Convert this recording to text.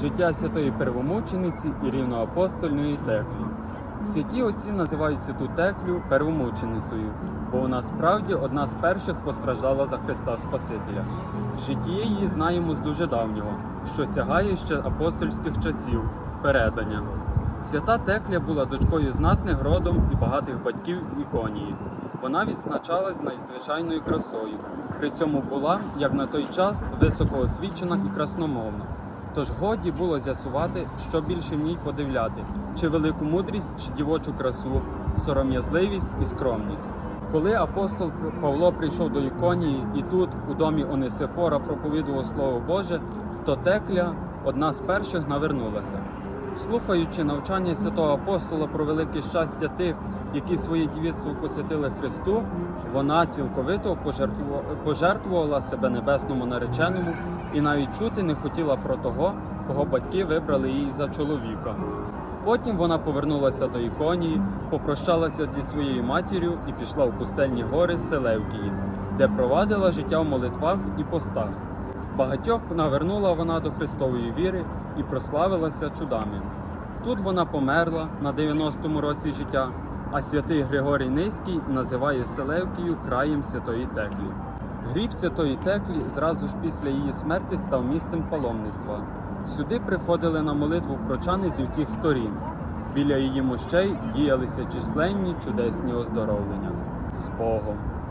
Життя святої первомучениці і рівноапостольної Теклі. Святі отці називають святу Теклю первомученицею, бо вона справді одна з перших постраждала за Христа Спасителя. Життя її знаємо з дуже давнього, що сягає ще апостольських часів, передання. Свята Текля була дочкою знатних родом і багатих батьків Іконії. Вона відзначалась надзвичайною красою. При цьому була, як на той час, високоосвічена і красномовна. Тож годі було з'ясувати, що більше в ній подивляти, чи велику мудрість, чи дівочу красу, сором'язливість і скромність. Коли апостол Павло прийшов до Іконії і тут, у домі Онисифора, проповідував Слово Боже, то Текля, одна з перших, навернулася. Слухаючи навчання святого апостола про велике щастя тих, які своє дівництво посвятили Христу, вона цілковито пожертвувала себе небесному нареченому і навіть чути не хотіла про того, кого батьки вибрали її за чоловіка. Потім вона повернулася до Іконії, попрощалася зі своєю матір'ю і пішла в пустельні гори Селевкії, де провадила життя в молитвах і постах. Багатьох навернула вона до Христової віри і прославилася чудами. Тут вона померла на 90-му році життя, а святий Григорій Низький називає Селевкію краєм святої Теклі. Гріб святої Теклі зразу ж після її смерті став місцем паломництва. Сюди приходили на молитву прочани зі всіх сторін. Біля її мощей діялися численні чудесні оздоровлення. З Богом!